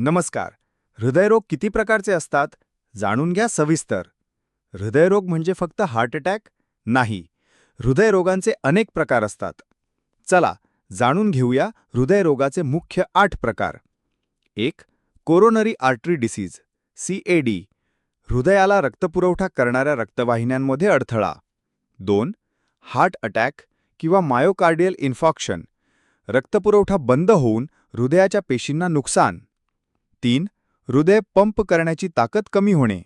नमस्कार. हृदयरोग किती प्रकारचे असतात? जाणून घ्या सविस्तर. हृदयरोग म्हणजे फक्त हार्ट अटॅक नाही हृदयरोगांचे अनेक प्रकार असतात. चला जाणून घेऊया हृदयरोगाचे मुख्य आठ प्रकार. एक coronary artery disease C A D हृदयाला रक्तपुरवठा करणाऱ्या रक्तवाहिन्यांमध्ये अडथळा. दोन हार्ट अटॅक किंवा मायोकार्डियल इन्फॉक्शन रक्तपुरवठा बंद होऊन हृदयाच्या पेशींना नुकसान. तीन हृदय पंप करण्याची ताकद कमी होणे.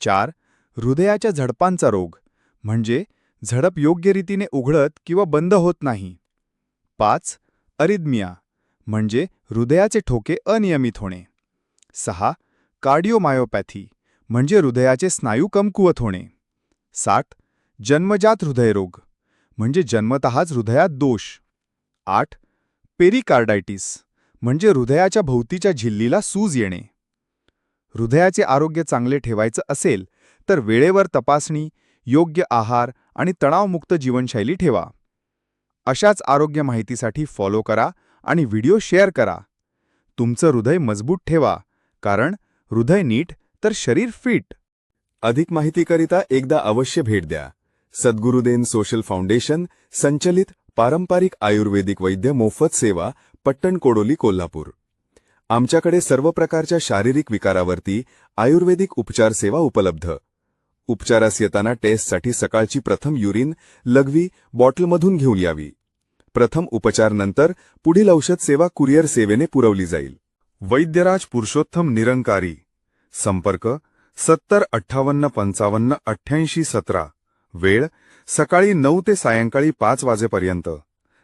चार हृदयाच्या झडपांचा रोग म्हणजे झडप योग्य रीतीने उघडत किंवा बंद होत नाही. पाच अरिदमिया म्हणजे हृदयाचे ठोके अनियमित होणे. सहा कार्डिओमायोपॅथी म्हणजे हृदयाचे स्नायू कमकुवत होणे. सात जन्मजात हृदयरोग म्हणजे जन्मतःच हृदयात दोष. आठ पेरिकार्डायटिस म्हणजे हृदयाच्या भोवतीच्या झिल्लीला सूज येणे. हृदयाचे आरोग्य चांगले ठेवायचं असेल तर वेळेवर तपासणी योग्य आहार आणि तणावमुक्त जीवनशैली ठेवा. अशाच आरोग्य माहितीसाठी फॉलो करा आणि व्हिडिओ शेअर करा. तुमचं हृदय मजबूत ठेवा कारण हृदय नीट तर शरीर फिट अधिक माहितीकरिता एकदा अवश्य भेट द्या. सद्गुरुदेन सोशल फाउंडेशन संचलित पारंपरिक आयुर्वेदिक वैद्य मोफत सेवा पट्टण कोडोली कोल्हापूर. आमच्याकडे सर्व प्रकारच्या शारीरिक विकारावरती आयुर्वेदिक उपचार सेवा उपलब्ध. उपचारास येताना टेस्टसाठी सकाळची प्रथम युरिन लघवी बॉटलमधून घेऊन यावी. प्रथम उपचार नंतर पुढील औषध सेवा कुरिअर सेवेने पुरवली जाईल. वैद्यराज पुरुषोत्तम निरंकारी. संपर्क सत्तर अठ्ठावन्न पंचावन्न अठ्ठ्याऐंशी सतरा. वेळ सकाळी नऊ ते सायंकाळी पाच वाजेपर्यंत.